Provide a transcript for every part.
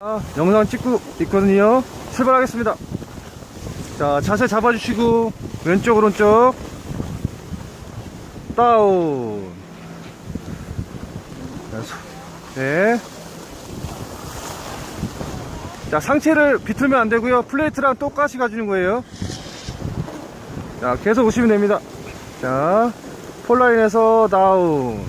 아, 영상 찍고 있거든요. 출발하겠습니다. 자, 자세 잡아주시고, 왼쪽, 오른쪽. 다운. 네. 자, 상체를 비틀면 안 되고요. 플레이트랑 똑같이 가주는 거예요. 자, 계속 오시면 됩니다. 자, 폴라인에서 다운.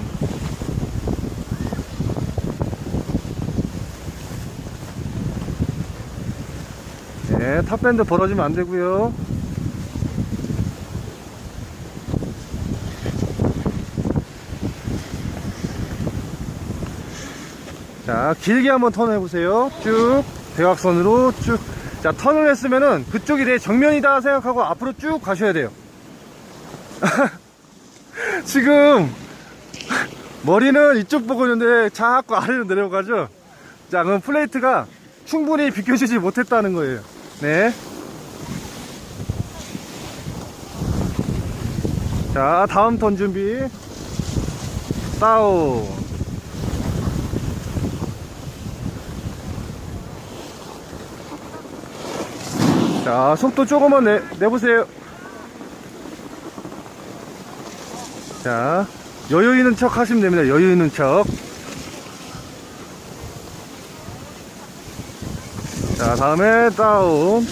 네, 탑밴드 벌어지면 안 되고요. 자, 길게 한번 턴 해보세요. 쭉, 대각선으로 쭉. 자, 턴을 했으면은 그쪽이 내 정면이다 생각하고 앞으로 쭉 가셔야 돼요. 지금, 머리는 이쪽 보고 있는데 자꾸 아래로 내려가죠? 자, 그럼 플레이트가 충분히 비켜주지 못했다는 거예요. 네. 자, 다음 턴 준비. 다운. 자, 속도 조금만 내, 내보세요. 자, 여유 있는 척 하시면 됩니다. 여유 있는 척. 자, 다음에 다운.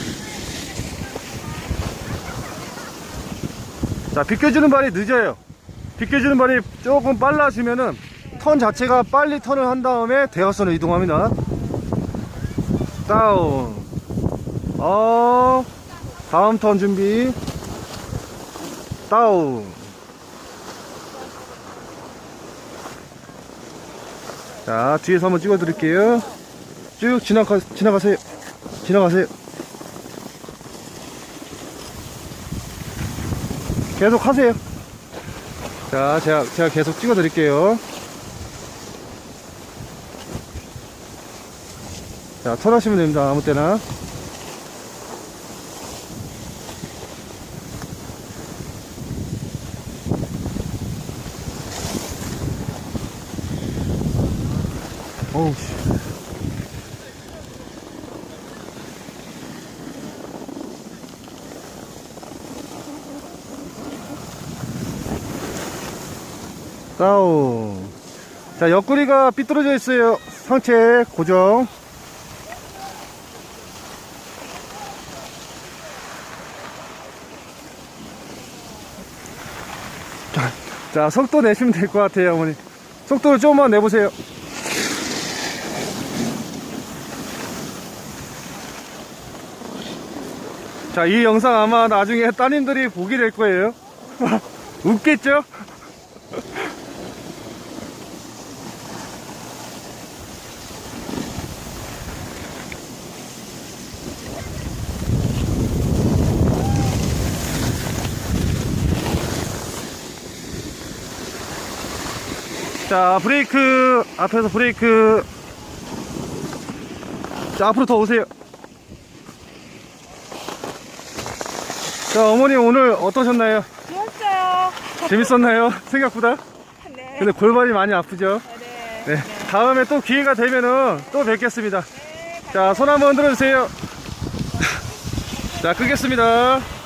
자, 비껴주는 발이 늦어요. 비껴주는 발이 조금 빨라지면은 턴 자체가 빨리 턴을 한 다음에 대각선을 이동합니다. 다운. 어, 다음 턴 준비. 다운. 자, 뒤에서 한번 찍어 드릴게요. 쭉 지나가, 지나가세요. 지나가세요. 계속 하세요. 자, 제가, 제가 계속 찍어 드릴게요. 자, 턴하시면 됩니다. 아무 때나. 어우, 씨. 다운. 자, 옆구리가 삐뚤어져 있어요. 상체 고정. 자, 자, 속도 내시면 될 것 같아요, 어머니. 속도를 조금만 내보세요. 자, 이 영상 아마 나중에 따님들이 보게 될 거예요. 웃겠죠? 자, 브레이크, 앞에서 브레이크. 자, 앞으로 더 오세요. 자, 어머니 오늘 어떠셨나요? 좋았어요. 재밌었나요? 생각보다? 네. 근데 골반이 많이 아프죠? 네. 네. 다음에 또 기회가 되면은 또 뵙겠습니다. 자, 손 한번 흔들어 주세요. 자, 끄겠습니다.